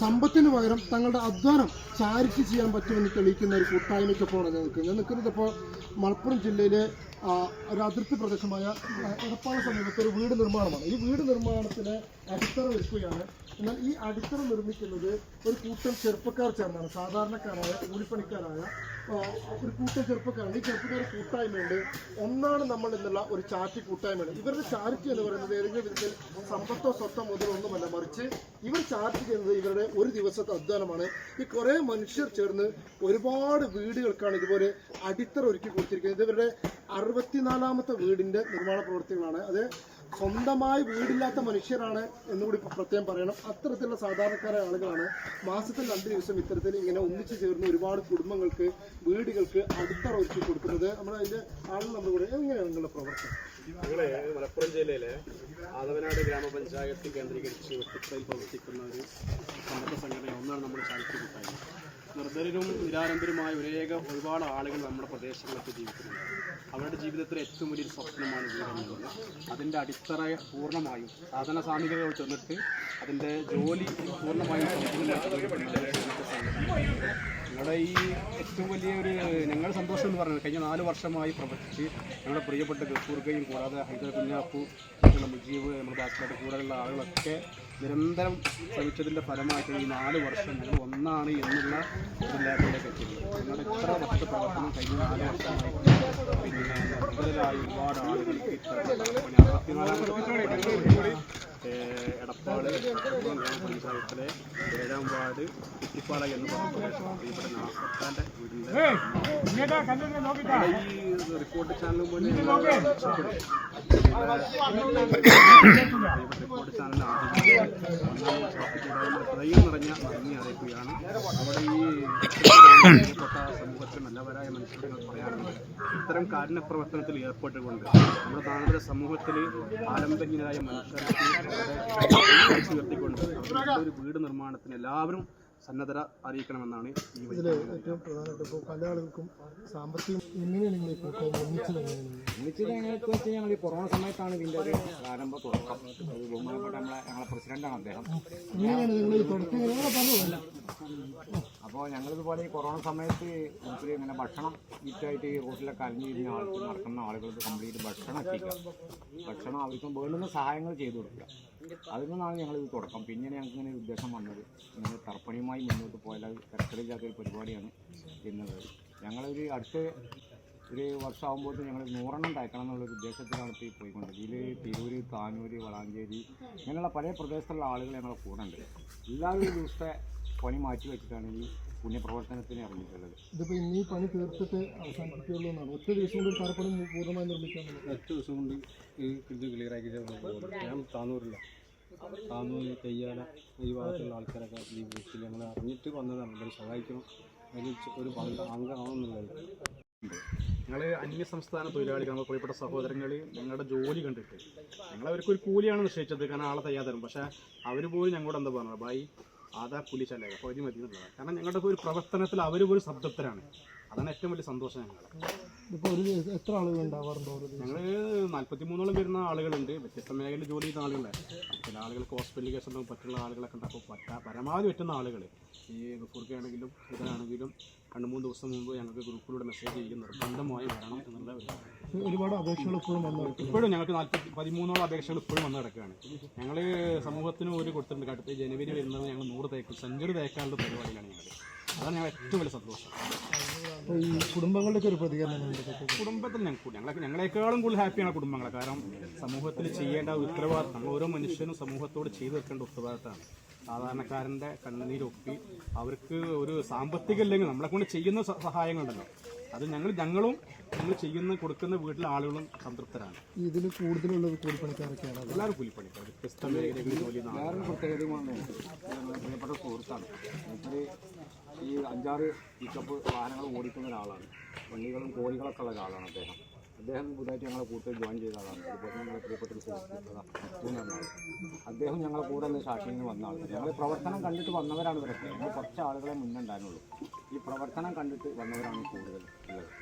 സമ്പത്തിന് പകരം തങ്ങളുടെ അധ്വാനം ചാരിറ്റി ചെയ്യാൻ പറ്റുമെന്ന് തെളിയിക്കുന്ന ഒരു കൂട്ടായ്മയ്ക്കൊപ്പമാണ് ഞാൻ നിൽക്കുന്നത്. ഞാൻ നിൽക്കുന്നത് ഇപ്പോൾ മലപ്പുറം ജില്ലയിലെ ഒരു അതിർത്തി പ്രദേശമായ എടപ്പാള സമീപത്ത് ഒരു വീട് നിർമ്മാണമാണ്. ഈ വീട് നിർമ്മാണത്തിന് അടിത്തറ വെക്കുകയാണ്. എന്നാൽ ഈ അടിത്തറ നിർമ്മിക്കുന്നത് ഒരു കൂട്ടം ചെറുപ്പക്കാർ ചേർന്നാണ്. സാധാരണക്കാരായ കൂലിപ്പണിക്കാരായ ഒരു കൂട്ടം ചെറുപ്പക്കാരാണ്. ഈ ചെറുപ്പക്കാർ കൂട്ടായ്മയുണ്ട്. ഒന്നാണ് നമ്മൾ എന്നുള്ള ഒരു ചാറ്റി കൂട്ടായ്മയാണ്. ഇവരുടെ ചാരിറ്റി എന്ന് പറയുന്നത് ഏതെങ്കിലും വിധത്തിൽ സമ്പത്തോ സ്വത്തോ മുതലോ ഒന്നുമല്ല. മറിച്ച് ഇവർ ചാർജ് ചെയ്യുന്നത് ഇവരുടെ ഒരു ദിവസത്തെ അധ്വാനമാണ്. ഈ കുറേ മനുഷ്യർ ചേർന്ന് ഒരുപാട് വീടുകൾക്കാണ് ഇതുപോലെ അടിത്തറ ഒരുക്കി കൊടുത്തിരിക്കുന്നത്. ഇവരുടെ അറുപത്തിനാലാമത്തെ വീടിന്റെ നിർമ്മാണ പ്രവർത്തികളാണ് അത് സ്വന്തമായി വീടില്ലാത്ത മനുഷ്യരാണ് എന്നുകൂടി പ്രത്യേകം പറയണം. അത്തരത്തിലുള്ള സാധാരണക്കാരായ ആളുകളാണ് മാസത്തിൽ രണ്ട് ദിവസം ഇത്തരത്തിൽ ഇങ്ങനെ ഒന്നിച്ചു ചേർന്ന് ഒരുപാട് കുടുംബങ്ങൾക്ക് വീടുകൾക്ക് അടിത്തറ ഒരുക്കി കൊടുക്കുന്നത്. നമ്മൾ അതിന്റെ ആളുകൾ നമ്മൾ കൂടെ എങ്ങനെയാണ് നിങ്ങളുടെ പ്രവർത്തനം? ഞങ്ങളെ മലപ്പുറം ജില്ലയിലെ ആദവനാട് ഗ്രാമപഞ്ചായത്ത് കേന്ദ്രീകരിച്ച് പ്രവർത്തിക്കുന്ന ഒരു സന്നദ്ധ സംഘടന ഒന്നാണ് നമ്മുടെ ചാരിറ്റി കൂട്ടായ്മ. നിർദ്ധരരും നിരാരംഭരുമായ ഒരേക ഒരുപാട് ആളുകൾ നമ്മുടെ പ്രദേശങ്ങളൊക്കെ ജീവിക്കുന്നുണ്ട്. അവരുടെ ജീവിതത്തിൽ ഏറ്റവും വലിയൊരു സ്വപ്നമാണ് വീട് എന്നുള്ളത് അതിന്റെ അടിത്തറ പൂർണമായും സാധന സാമഗ്രികൾ ചെന്നിട്ട് അതിന്റെ ജോലി പൂർണമായും ഞങ്ങളുടെ ഈ ഏറ്റവും വലിയ ഒരു ഞങ്ങളുടെ സന്തോഷം എന്ന് പറയുന്നത് കഴിഞ്ഞ നാല് വർഷമായി പ്രവർത്തിച്ച് ഞങ്ങളുടെ പ്രിയപ്പെട്ട ഗഫൂർക്കയും കൂടാതെ ഹൈദർ കുഞ്ഞാപ്പു മറ്റുള്ള മുജീബ് നമ്മുടെ ബാക്കിലായിട്ട് കൂടെയുള്ള ആളുകളൊക്കെ നിരന്തരം ശ്രമിച്ചതിന്റെ ഫലമായിട്ട് ഈ നാല് വർഷം ഞങ്ങൾ ഒന്നാണ് എന്നുള്ള ഒരു ലേഖയിലേക്ക് എത്തിയത് ഞങ്ങളുടെ ഇത്ര വർഷത്തെ പ്രവർത്തനം കഴിഞ്ഞ നാല് വർഷമായി പിന്നെ ഒരുപാട് ഏഹ് എടപ്പാട് ഗ്രാമപഞ്ചായത്തിലെ ഏഴാം വാർഡ് കുറ്റിപ്പാറ എന്ന് പ്രദേശം പ്രിയപ്പെട്ട വീടിന്റെ ഇവിടെ ഈ റിപ്പോർട്ട് ചാനലും പോലെ ചാനൽ ഹൃദയം നിറഞ്ഞ നന്ദി അറിയിക്കുകയാണ് നമ്മുടെ ഈ സമൂഹത്തിൽ നല്ലവരായ മനുഷ്യർക്ക് പറയാറുണ്ട് ഇത്തരം കാരുണ്യ പ്രവർത്തനത്തിൽ ഏർപ്പെട്ടുകൊണ്ട് നമ്മുടെ നാളുടെ സമൂഹത്തിൽ പാരമ്പര്യരായ മനുഷ്യർക്ക് ഉയർത്തിക്കൊണ്ട് ഒരു വീട് നിർമ്മാണത്തിന് എല്ലാവരും സന്നദ്ധത അറിയിക്കണമെന്നാണ് ഈ ഇതിൽ ഏറ്റവും ഇപ്പോൾ പല ആളുകൾക്കും സാമ്പത്തികം എങ്ങനെയാണ് നിങ്ങൾ ഈ കൂട്ടായ്മ ഒന്നിച്ചത് എങ്ങനെയാണ് ഒന്നിച്ചത് എങ്ങനെയൊക്കെ വെച്ച് ഞങ്ങൾ ഈ കൊറോണ സമയത്താണ് ഇതിന്റെ ഒരു പ്രാരംഭ തുടക്കം. ബഹുമാനപ്പെട്ട നമ്മളെ ഞങ്ങളെ പ്രസിഡന്റാണ് അദ്ദേഹം. എങ്ങനെയാണ് നിങ്ങൾ ഈ തുടക്കം? എങ്ങനെ പറഞ്ഞതല്ല അപ്പോൾ ഞങ്ങളിതുപോലെ ഈ കൊറോണ സമയത്ത് ഒത്തിരി ഇങ്ങനെ ഭക്ഷണം ഈറ്റായിട്ട് ഈ റോട്ടിലൊക്കെ അലഞ്ഞിരുന്ന ആൾക്ക് നടക്കുന്ന ആളുകൾക്ക് കംപ്ലീറ്റ് ഭക്ഷണം എത്തിക്കുക. ഭക്ഷണം അവർക്ക് വേണ്ടുന്ന സഹായങ്ങൾ ചെയ്തു കൊടുക്കുക. അതിൽ നിന്നാണ് ഇത് തുടക്കം. പിന്നെ ഞങ്ങൾക്ക് ഇങ്ങനെ ഒരു ഉദ്ദേശം വന്നത് ഞങ്ങൾ തർപ്പണിയുമായി മുന്നോട്ട് പോയാൽ അത് തിരക്കടില്ലാത്ത ഒരു പരിപാടിയാണ് ചെയ്യുന്നത് ഞങ്ങളൊരു അടുത്ത ഒരു വർഷമാകുമ്പോൾ ഞങ്ങൾ നൂറെണ്ണം തയ്ക്കണം എന്നുള്ളൊരു ഉദ്ദേശത്തിലാണ് ഇപ്പോൾ പോയിക്കൊണ്ടത് പോയിക്കൊണ്ട് ഇതിൽ തിരൂര് താനൂര് വളാഞ്ചേരി ഇങ്ങനെയുള്ള പല പ്രദേശത്തുള്ള ആളുകൾ ഞങ്ങളെ കൂടെ ഉണ്ട്. എല്ലാവരും ദിവസത്തെ പണി മാറ്റി വെച്ചിട്ടാണ് ഈ പുണ്യപ്രവർത്തനത്തിന് ഇറങ്ങിയിട്ടുള്ളത്. ഇതിപ്പോൾ ഇന്ന് ഈ പണി തീർത്തിട്ട് അവസാനിപ്പിക്കുള്ളൂ എന്നാണ്. ഒറ്റ ദിവസം കൊണ്ട് തറപ്പണം പൂർണമായി നിർമ്മിക്കാൻ ഒറ്റ ദിവസം കൊണ്ട് ഈ ഇത് ക്ലിയർ ആക്കി ഞാൻ താന്നൂരില്ല താന്നൂര് തെയ്യാല ഈ ഭാഗത്തുള്ള ആൾക്കാരൊക്കെ ഈ വീട്ടിൽ ഞങ്ങൾ അറിഞ്ഞിട്ട് വന്നതാണ്. അവരെ സഹായിക്കണം. അതിൽ ഒരു പങ്ക് അംഗമാണെന്നുള്ളത് ഞങ്ങൾ അന്യ സംസ്ഥാന തൊഴിലാളികൾ നമ്മുടെ പ്രിയപ്പെട്ട സഹോദരങ്ങൾ ഞങ്ങളുടെ ജോലി കണ്ടിട്ട് ഞങ്ങൾ അവർക്ക് ഒരു കൂലിയാണ് നിശ്ചയിച്ചത് കാരണം ആളെ തയ്യാതരും പക്ഷേ അവർ പോലും ഞങ്ങളോട് എന്താ പറഞ്ഞത്? ഭായി ആദാ പുലിശല്ലേ അപ്പോൾ ഒരു മതി എന്നുള്ളതാണ്. കാരണം ഞങ്ങളുടെ ഒരു പ്രവർത്തനത്തിൽ അവർ പോലും സംതൃപ്തരാണ്. അതാണ് ഏറ്റവും വലിയ സന്തോഷം ഞങ്ങൾ ഇപ്പോൾ ഒരു ദിവസം എത്ര ആളുകൾ ഉണ്ടാവാറുണ്ടോ ഒരു ദിവസം? ഞങ്ങൾ നാൽപ്പത്തി മൂന്നോളം വരുന്ന ആളുകളുണ്ട്. വ്യത്യസ്ത മേഖലയിൽ ജോലി ചെയ്യുന്ന ആളുകളുണ്ട് ചില ആളുകൾക്ക് ഹോസ്പിറ്റൽ കേസൊന്നും പറ്റുള്ള ആളുകളൊക്കെ ഉണ്ട്. അപ്പോൾ പറ്റാ പരമാവധി പറ്റുന്ന ആളുകൾ ഈ ഗഫൂർക്കാണെങ്കിലും ഇതാണെങ്കിലും രണ്ട് മൂന്ന് ദിവസം മുമ്പ് ഞങ്ങൾക്ക് ഗ്രൂപ്പിലൂടെ മെസ്സേജ് ചെയ്യും. നിർബന്ധമായി വരണം എന്നുള്ള ഒരു ഒരുപാട് അപേക്ഷകൾ ഇപ്പോഴും വന്നു ഇപ്പോഴും ഞങ്ങൾക്ക് നാൽപ്പത്തി പതിമൂന്നോളം അപേക്ഷകൾ ഇപ്പോഴും വന്നു കിടക്കുകയാണ് ഞങ്ങൾ സമൂഹത്തിന് ഒരു കൊടുത്തിട്ടുണ്ട്. അടുത്ത ജനുവരി വരുന്നത് ഞങ്ങൾ നൂറ് തേക്കും സെഞ്ചുറി തേക്കാനുള്ള പരിപാടിയാണ് ഞങ്ങൾ അതാണ് ഞങ്ങൾ ഏറ്റവും വലിയ സന്തോഷം. അപ്പോൾ ഈ കുടുംബങ്ങളുടെയൊക്കെ ഒരു പ്രതികരണം ഉണ്ട്. കുടുംബത്തിൽ ഞങ്ങൾക്ക് ഞങ്ങളൊക്കെ ഞങ്ങളെക്കാളും കൂടുതൽ ഹാപ്പിയാണ് കുടുംബങ്ങളെ. കാരണം സമൂഹത്തിൽ ചെയ്യേണ്ട ഉത്തരവാദിത്തം നമ്മൾ ഓരോ മനുഷ്യനും സമൂഹത്തോട് ചെയ്തു വെക്കേണ്ട ഉത്തരവാദിത്തമാണ്. സാധാരണക്കാരന്റെ കണ്ണുനീരൊപ്പി അവർക്ക് ഒരു സാമ്പത്തികം ഇല്ലെങ്കിൽ നമ്മളെ കൊണ്ട് ചെയ്യുന്ന സഹായങ്ങളുണ്ടല്ലോ. അത് ഞങ്ങൾ ഞങ്ങളും ഞങ്ങൾ ചെയ്യുന്ന കൊടുക്കുന്ന വീട്ടിലെ ആളുകളും സംതൃപ്തരാണ്. ഇതിൽ കൂടുതലുള്ളത് കൂലിപ്പണിക്കാരൊക്കെയാണ് എല്ലാവരും കൂലിപ്പണിക്കാർ. വ്യത്യസ്ത മേഖലകളിൽ ജോലി പ്രിയപ്പെട്ട സുഹൃത്താണ്. ഈ അഞ്ചാറ് പിക്കപ്പ് വാഹനങ്ങൾ ഓടിക്കുന്ന ഒരാളാണ്. വണ്ടികളും കോഴികളൊക്കെ ഉള്ള ഒരാളാണ് അദ്ദേഹം. അദ്ദേഹം പുതുതായിട്ട് ഞങ്ങളെ കൂട്ടത്തിൽ ജോയിൻ ചെയ്ത ആളാണ്. അതുപോലെ ഞങ്ങളെ പ്രിയപ്പെട്ട. അദ്ദേഹം ഞങ്ങളെ കൂടെ ഒന്ന് സാക്ഷിങ്ങിന് വന്ന ആളാണ്. ഞങ്ങൾ പ്രവർത്തനം കണ്ടിട്ട് വന്നവരാണ് ഇവരൊക്കെ. ഞങ്ങൾ കുറച്ച് ആളുകളെ മുന്നേ ഉണ്ടായിരുന്നുള്ളൂ. ഈ പ്രവർത്തനം കണ്ടിട്ട് വന്നവരാണ് കൂടുതൽ ഉള്ളത്.